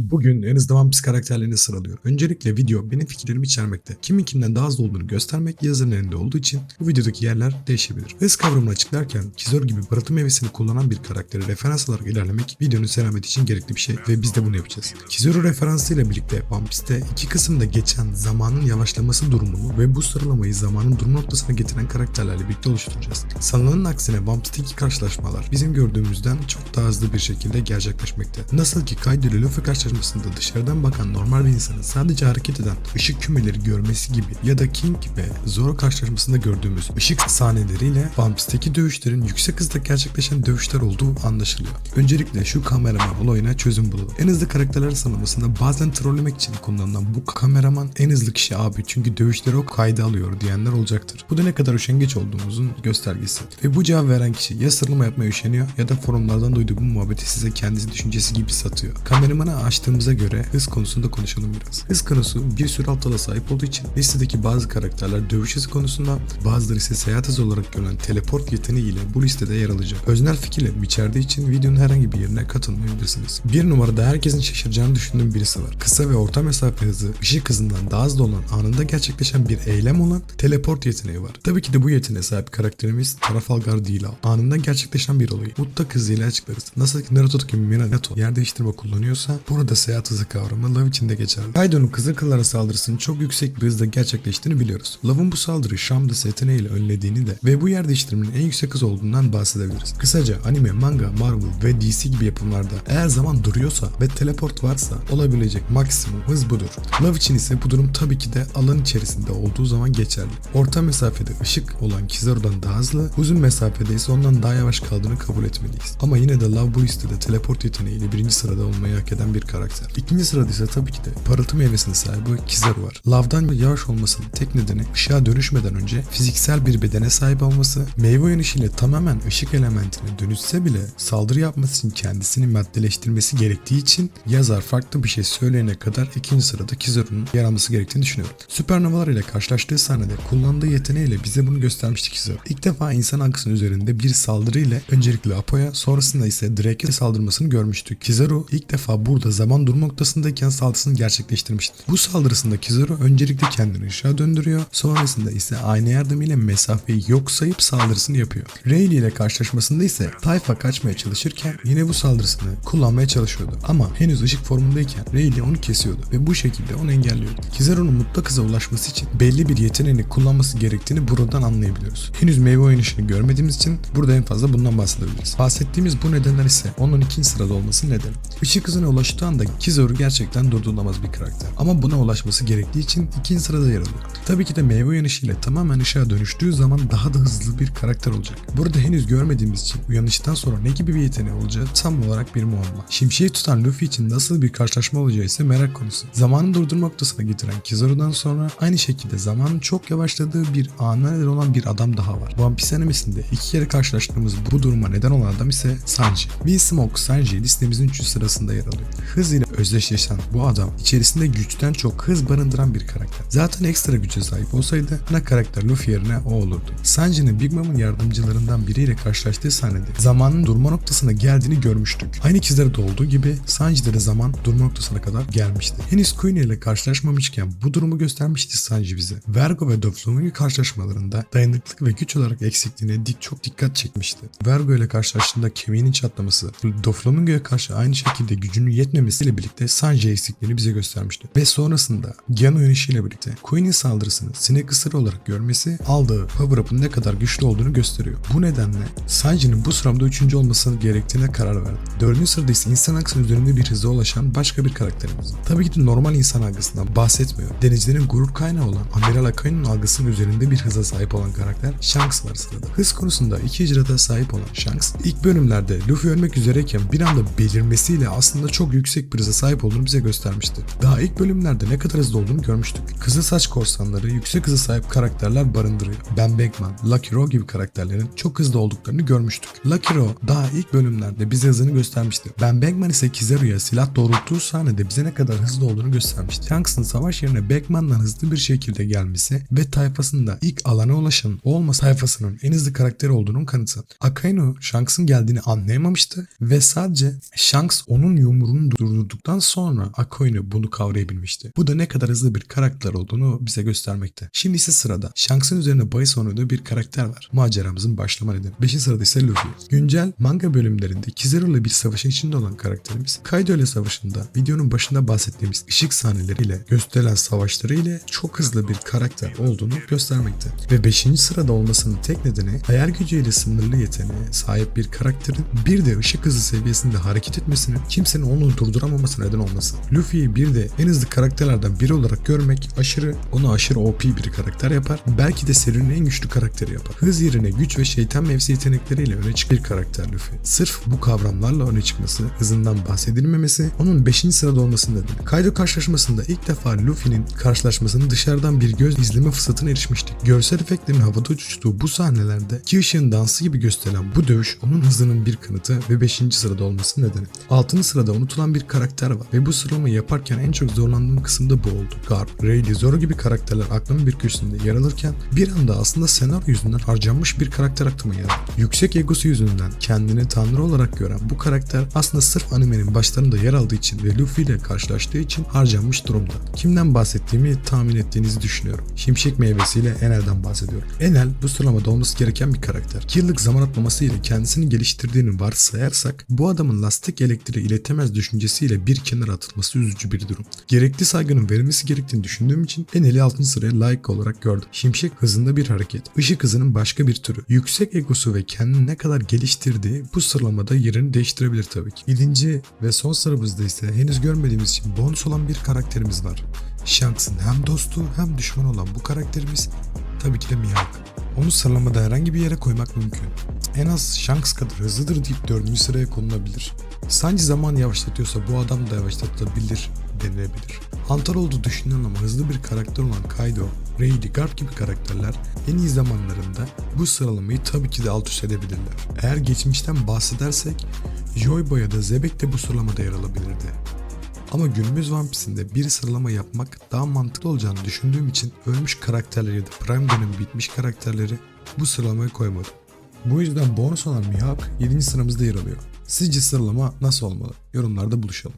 Bugün en hızlı Piece karakterlerini sıralıyorum. Öncelikle video benim fikirlerimi içermekte. Kimin kimden daha hızlı olduğunu göstermek yazarın elinde olduğu için bu videodaki yerler değişebilir. Hız kavramını açıklarken Kizor gibi barıtı meyvesini kullanan bir karakteri referans alarak ilerlemek videonun selameti için gerekli bir şey ve biz de bunu yapacağız. Kizor'u referansıyla birlikte One Piece'te iki kısımda geçen zamanın yavaşlaması durumunu ve bu sıralamayı zamanın durum noktasına getiren karakterlerle birlikte oluşturacağız. Sanılanın aksine One Piece'teki karşılaşmalar bizim gördüğümüzden çok daha hızlı bir şekilde gerçekleşmekte. Nasıl ki Kaido ile Luffy karşılaşmasında dışarıdan bakan normal bir insanın sadece hareket eden ışık kümeleri görmesi gibi ya da King ve Zoro karşılaşmasında gördüğümüz ışık sahneleriyle Piece'teki dövüşlerin yüksek hızda gerçekleşen dövüşler olduğu anlaşılıyor. Öncelikle şu kameraman olayına çözüm bulalım. En hızlı karakterler sıralamasında bazen trollemek için kullanılan bu kameraman en hızlı kişi abi çünkü dövüşleri o kayda alıyor diyenler olacaktır. Bu da ne kadar üşengeç olduğumuzun göstergesi. Ve bu cevap veren kişi ya sıralama yapmaya üşeniyor ya da forumlardan duyduğu bu muhabbeti size kendisi düşüncesi gibi satıyor. Kameramanı açtığımıza göre hız konusunda konuşalım biraz. Hız konusu bir sürü altala sahip olduğu için listedeki bazı karakterler dövüş hızı konusunda bazıları ise seyahat hızı olarak görülen teleport yeteneğiyle bu listede yer alacak. Öznel fikirlerim içerdiği için videonun herhangi bir yerine katılmayabilirsiniz. Bir numarada herkesin şaşıracağını düşündüğüm birisi var. Kısa ve orta mesafe hızı ışık hızından daha hızlı olan anında gerçekleşen bir eylem olan teleport yeteneği var. Tabii ki de bu yeteneğe sahip karakterimiz Trafalgar değil. Anında gerçekleşen bir olayı mutlak hızıyla açıklarız. Nasıl ki Naruto'daki Minato yer değiştirme kullanıyorsa burada seyahat hızı kavramı Love için de geçerli. Kaido'nun Kızıl Kıllara saldırısının çok yüksek bir hızda gerçekleştiğini biliyoruz. Love'ın bu saldırıyı Shamdas yeteneğiyle önlediğini de ve bu yer değiştirmenin en yüksek hız olduğundan bahsedebiliriz. Kısaca anime, manga, Marvel ve DC gibi yapımlarda eğer zaman duruyorsa ve teleport varsa olabilecek maksimum hız budur. Love için ise bu durum tabii ki de alan içerisinde olduğu zaman geçerli. Orta mesafede ışık olan Kizaru'dan daha hızlı, uzun mesafede ise ondan daha yavaş kaldığını kabul etmeliyiz. Ama yine de Love bu listede teleport yeteneğiyle birinci sırada olmayı hak eden bir karakter. İkinci sırada ise tabii ki de parıltı meyvesinin sahibi Kizaru var. Love'dan yavaş olmasının tek nedeni ışığa dönüşmeden önce fiziksel bir bedene sahip olması, meyve uyanışıyla tamamen ışık elementine dönüşse bile saldırı yapması için kendisini maddeleştirmesi gerektiği için yazar farklı bir şey söyleyene kadar ikinci sırada Kizaru'nun yer alması gerektiğini düşünüyorum. Süpernovalar ile karşılaştığı sahnede kullandığı yeteneğiyle bize bunu göstermişti Kizaru. İlk defa insan algısının üzerinde bir saldırı ile öncelikle Apo'ya sonrasında ise Drake'e saldırmasını görmüştük. Kizaru ilk defa burada zaman durum noktasındayken saldırısını gerçekleştirmişti. Bu saldırısında Kizaru öncelikle kendini ışığa döndürüyor, sonrasında ise ayna yardımıyla mesafeyi yok sayıp saldırısını yapıyor. Rayleigh ile karşılaşmasında ise Tayfa kaçmaya çalışırken yine bu saldırısını kullanmaya çalışıyordu. Ama henüz ışık formundayken Rayleigh onu kesiyordu ve bu şekilde onu engelliyordu. Kizaru'nun mutlak hıza ulaşması için belli bir yeteneğini kullanması gerektiğini buradan anlayabiliyoruz. Henüz meyve oynayışını görmediğimiz için burada en fazla bundan bahsedebiliriz. Bahsettiğimiz bu nedenler ise onun ikinci sırada olması nedeni. Işık hızına ulaştığı anda Kizaru gerçekten durdurulamaz bir karakter. Ama buna ulaşması gerektiği için ikinci sırada yer alıyor. Tabii ki de meyve uyanışıyla tamamen ışığa dönüştüğü zaman daha da hızlı bir karakter olacak. Burada henüz görmediğimiz için uyanıştan sonra ne gibi bir yeteneği olacağı tam olarak bir muamma. Şimşeği tutan Luffy için nasıl bir karşılaşma olacağı ise merak konusu. Zamanı durdurma noktasına getiren Kizaru'dan sonra aynı şekilde zamanın çok yavaşladığı bir ana neden olan bir adam daha var. One Piece animesinde iki kere karşılaştığımız bu duruma neden olan adam ise Sanji. Will-Smoke Sanji listemizin 3. sırasında yer alıyor. Hız ile özdeşleşen bu adam içerisinde güçten çok hız barındıran bir karakter. Zaten ekstra güce sahip olsaydı ana karakter Luffy yerine o olurdu. Sanji'nin Big Mom'un yardımcılarından biriyle karşılaştığı sahnede zamanın durma noktasına geldiğini görmüştük. Aynı ikizlerde olduğu gibi Sanji'de de zaman durma noktasına kadar gelmişti. Henüz Queen ile karşılaşmamışken bu durumu göstermişti Sanji bize. Vergo ve Doflamingo karşılaşmalarında dayanıklık ve güç olarak eksikliğine dik çok dikkat çekmişti. Vergo ile karşılaştığında kemiğinin çatlaması, Doflamingo'ya karşı aynı şekilde gücünün yetmemesiyle birlikte Sanji eksikliğini bize göstermişti. Ve sonrasında Gian uyanışıyla birlikte Queen'in saldırısını sinek ısırı olarak görmesi aldığı power up'ın ne kadar güçlü olduğunu gösteriyor. Bu nedenle Sanji'nin bu sıramda 3. olması gerektiğine karar verdi. 4. sırada ise insan aksının üzerinde bir hıza ulaşan başka bir karakterimiz. Tabii ki de normal insan algısından bahsetmiyor. Denizcilerin gurur kaynağı olan Amiral Akaino'nun algısının üzerinde bir hıza sahip olan karakter Shanks var sırada. Hız konusunda iki icrata sahip olan Shanks ilk bölümlerde Luffy ölmek üzereyken bir anda belirmesiyle aslında çok yüksek bir hıza sahip olduğunu bize göstermişti. Daha ilk bölümlerde ne kadar hızlı olduğunu görmüştük. Kızıl saç korsanları yüksek hıza sahip karakterler barındırıyor. Ben Bankman, Lucky Row gibi karakterlerin çok hızlı olduklarını görmüştük. Lucky Row daha ilk bölümlerde bize hızını göstermişti. Ben Bankman ise Kizaru'ya silah doğrulttuğu sahnede bize ne kadar hızlı olduğunu göstermişti. Shanks'ın savaş yerine Bankman'dan hızlı bir şekilde gelmesi ve tayfasında ilk alana ulaşan olma tayfasının en hızlı karakteri olduğunun kanıtı. Akainu Shanks'ın geldiğini anlayamamıştı ve sadece Shanks onun yumruğunu durdurduktan sonra Akoinu bunu kavrayabilmişti. Bu da ne kadar hızlı bir karakter olduğunu bize göstermekte. Şimdi ise sırada Shanks'ın üzerine bahis oynadığı bir karakter var. Maceramızın başlama nedeni. 5. sırada ise Luffy. Güncel manga bölümlerinde Kizaru ile bir savaşın içinde olan karakterimiz Kaido ile savaşında videonun başında bahsettiğimiz ışık sahneleriyle gösterilen savaşları ile çok hızlı bir karakter olduğunu göstermekte. Ve 5. sırada olmasının tek nedeni hayal gücüyle sınırlı yeteneğe sahip bir karakterin bir de ışık hızı seviyesinde hareket etmesinin kimsenin onu durduramaması neden olması. Luffy'yi bir de en hızlı karakterlerden biri olarak görmek aşırı onu aşırı OP bir karakter yapar. Belki de serinin en güçlü karakteri yapar. Hız yerine güç ve şeytan mevsi yetenekleriyle öne çıkan bir karakter Luffy. Sırf bu kavramlarla öne çıkması, hızından bahsedilmemesi onun 5. sırada olması nedeni. Kaido karşılaşmasında ilk defa Luffy'nin karşılaşmasını dışarıdan bir göz izleme fırsatına erişmiştik. Görsel efektlerin havada uçuştuğu bu sahnelerde ki ışığın dansı gibi gösterilen bu dövüş onun hızının bir kanıtı ve 5. sırada olması nedeni. 6. sırada unutulan bir karakter var ve bu sıralamayı yaparken en çok zorlandığım kısım da bu oldu. Garp, Rayleigh, Zoro gibi karakterler aklımın bir köşesinde yer alırken bir anda aslında senaryo yüzünden harcanmış bir karakter aklıma geldi. Yüksek egosu yüzünden kendini tanrı olarak gören bu karakter aslında sırf animenin başlarında yer aldığı için ve Luffy ile karşılaştığı için harcanmış durumda. Kimden bahsettiğimi tahmin ettiğinizi düşünüyorum. Şimşek meyvesiyle Enel'den bahsediyorum. Enel bu sıralamada olması gereken bir karakter. 2 yıllık zaman atlaması ile kendisini geliştirdiğini varsayarsak bu adamın lastik elektriği iletemez düşüncesiyle bir kenara atılması üzücü bir durum. Gerekli saygının verilmesi gerektiğini düşündüğüm için Enel'i 6. sıraya layık olarak gördüm. Şimşek hızında bir hareket. Işık hızının başka bir türü. Yüksek egosu ve kendini ne kadar geliştirdiği bu sıralamada yerini değiştirebilir tabii ki. 7. ve son sıramızda ise henüz görmediğimiz için bonus olan bir karakterimiz var. Shanks'ın hem dostu hem düşmanı olan bu karakterimiz tabii ki de Mihawk. Onu sıralamada herhangi bir yere koymak mümkün. En az Shanks kadar hızlıdır deyip 4. sıraya konulabilir. Sanki zaman yavaşlatıyorsa bu adam da yavaşlatılabilir denilebilir. Hantal olduğu düşünülen ama hızlı bir karakter olan Kaido, Rayleigh, Garp gibi karakterler en iyi zamanlarında bu sıralamayı tabii ki de alt üst edebilirler. Eğer geçmişten bahsedersek Joybo ya da Zebek de bu sıralamada yer alabilirdi. Ama günümüz One Piece'inde bir sıralama yapmak daha mantıklı olacağını düşündüğüm için ölmüş karakterleri ya da Prime dönemi bitmiş karakterleri bu sıralamaya koymadım. Bu yüzden bonus olan Mihawk 7. sıramızda yer alıyor. Sizce sıralama nasıl olmalı? Yorumlarda buluşalım.